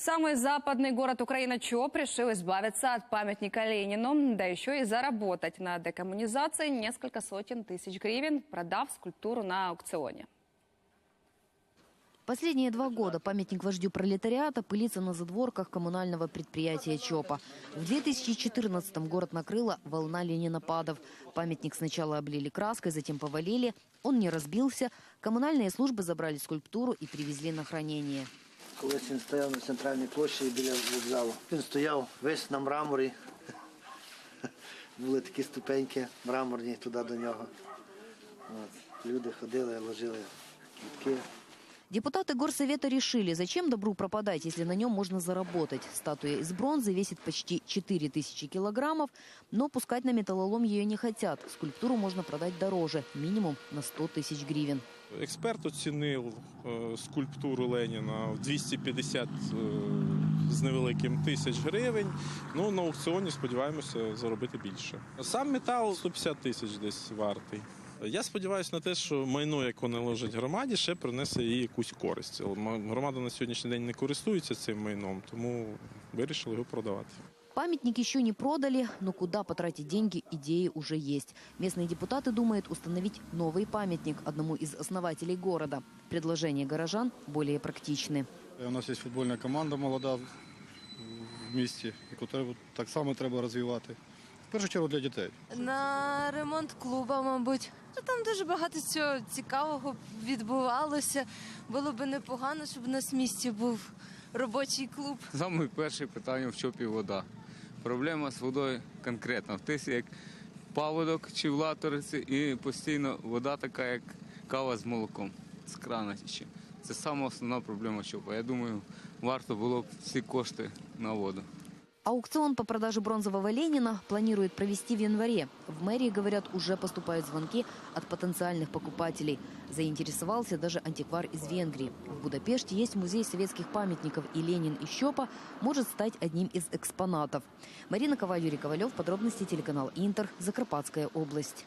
Самый западный город Украины ЧОП решил избавиться от памятника Ленину, да еще и заработать на декоммунизации несколько сотен тысяч гривен, продав скульптуру на аукционе. Последние два года памятник вождю пролетариата пылится на задворках коммунального предприятия ЧОПа. В 2014-м город накрыла волна ленинопадов. Памятник сначала облили краской, затем повалили. Он не разбился. Коммунальные службы забрали скульптуру и привезли на хранение. Колись він стояв на центральній площі біля вокзалу. Він стояв весь на мраморі. Були такі ступеньки мраморні туди до нього. От. Люди ходили, ложили квітки. Депутаты горсовета решили, зачем добру пропадать, если на нем можно заработать. Статуя из бронзы весит почти 4000 килограммов, но пускать на металлолом ее не хотят. Скульптуру можно продать дороже, минимум на 100 тысяч гривен. Експерт оцінив е, скульптуру Леніна в 250 е, з невеликим тисяч гривень. Ну, на аукціоні сподіваємося заробити більше. Сам метал 150 тисяч десь вартий. Я сподіваюся на те, що майно, яке належить громаді, ще принесе їй якусь користь. М- Громада на сьогоднішній день не користується цим майном, тому вирішили його продавати. Памятник еще не продали, но куда потратить деньги, идеи уже есть. Местные депутаты думают установить новый памятник одному из основателей города. Предложения горожан более практичны. У нас є футбольна команда молода в в місті, яку треба так само треба розвивати. В першу чергу для дітей. На ремонт клуба, мабуть. Ну, Там дуже багато цього цікавого відбувалося. Було би непогано, щоб у нас в місті був робочий клуб. Саме перше питання в чопі вода. Проблема з водою конкретна. В тисі як паводок чи в латориці, і постійно вода така, як кава з молоком, з крана тече. Це сама основна проблема чопа. Я думаю, варто було б всі кошти на воду. Аукцион по продаже бронзового Ленина планируют провести в январе. В мэрии, говорят, уже поступают звонки от потенциальных покупателей. Заинтересовался даже антиквар из Венгрии. В Будапеште есть музей советских памятников, и Ленин из Щепа может стать одним из экспонатов. Марина Коваль, Юрий Ковалев, подробности телеканал Интер, Закарпатская область.